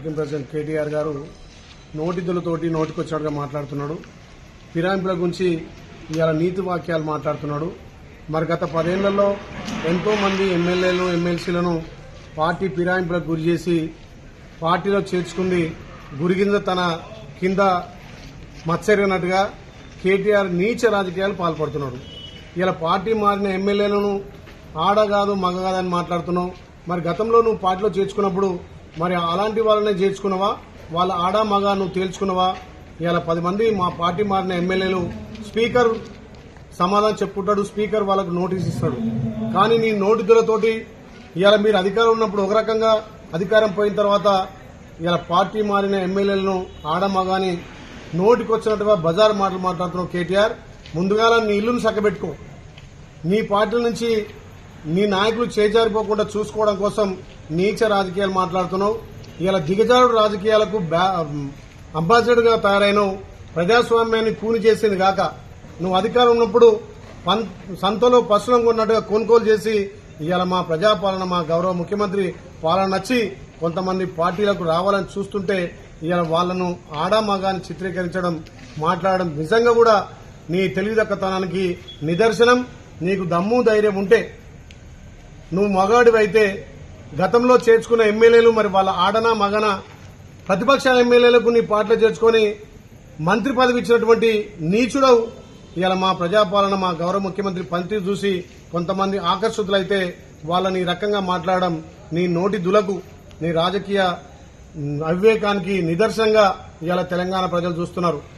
Working president KTR గారు నోటిదులతోటి నోటికొచ్చినట్టుగా మాట్లాడుతున్నాడు. ఫిరాయింపుల గురించి ఇవాళ నీతి వాక్యాలు మాట్లాడుతున్నాడు. మరి గత పదేళ్ళలో ఎంతో మంది ఎమ్మెల్యేలు ఎమ్మెల్సీలను పార్టీ ఫిరాయింపులకు గురి చేసి పార్టీలో చేర్చుకుంది గురిగింద తన కింద మత్సరినట్టుగా కేటీఆర్ నీచ రాజకీయాలు పాల్పడుతున్నాడు ఇలా పార్టీ మారిన ఎమ్మెల్యేలను ఆడ కాదు మగ కాదని మాట్లాడుతున్నావు. మరి గతంలో నువ్వు పార్టీలో చేర్చుకున్నప్పుడు మరి అలాంటి వాళ్ళనే చేర్చుకున్నావా? వాళ్ళ ఆడా మగ నువ్వు తేల్చుకున్నావా? ఇలా పది మంది మా పార్టీ మారిన ఎమ్మెల్యేలు స్పీకర్ సమాధానం చెప్పుకుంటాడు స్పీకర్ వాళ్ళకు నోటీస్ ఇస్తాడు. కానీ నీ నోటిదులతోటి ఇవాళ మీరు అధికారం ఉన్నప్పుడు ఒక రకంగా అధికారం పోయిన తర్వాత ఇలా పార్టీ మారిన ఎమ్మెల్యేలను ఆడమగాని నోటికొచ్చినట్టుగా బజార్ మాటలు మాట్లాడుతున్నావు కేటీఆర్. ముందుగా నీ ఇల్లును సక్కబెట్టుకో. నీ పార్టీ నుంచి నీ నాయకులు చేజారిపోకుండా చూసుకోవడం కోసం నీచ రాజకీయాలు మాట్లాడుతున్నావు. ఇలా దిగజారుడు రాజకీయాలకు అంబాసిడర్గా తయారైనవు. ప్రజాస్వామ్యాన్ని కూని చేసింది కాక నువ్వు అధికారం ఉన్నప్పుడు సంతలో పశువులను కొన్నట్టుగా కొనుగోలు చేసి ఇవాళ మా ప్రజాపాలన మా గౌరవ ముఖ్యమంత్రి పాలన నచ్చి కొంతమంది పార్టీలకు రావాలని చూస్తుంటే ఇవాళ వాళ్ళను ఆడామగాని చిత్రీకరించడం మాట్లాడడం నిజంగా కూడా నీ తెలివిదక్కతనానికి నిదర్శనం. నీకు దమ్ము ధైర్యం ఉంటే నువ్వు మగాడివైతే గతంలో చేర్చుకున్న ఎమ్మెల్యేలు మరి వాళ్ళ ఆడనా మగన ప్రతిపక్ష ఎమ్మెల్యేలకు నీ పాటలు చేర్చుకొని మంత్రి పదవి ఇచ్చినటువంటి నీచుడవు. ఇవాళ మా ప్రజాపాలన మా గౌరవ ముఖ్యమంత్రి పనితీరు చూసి కొంతమంది ఆకర్షితులైతే వాళ్ళని ఈ రకంగా మాట్లాడడం నీ నోటి దులకు నీ రాజకీయ అవివేకానికి నిదర్శనంగా ఇవాళ తెలంగాణ ప్రజలు చూస్తున్నారు.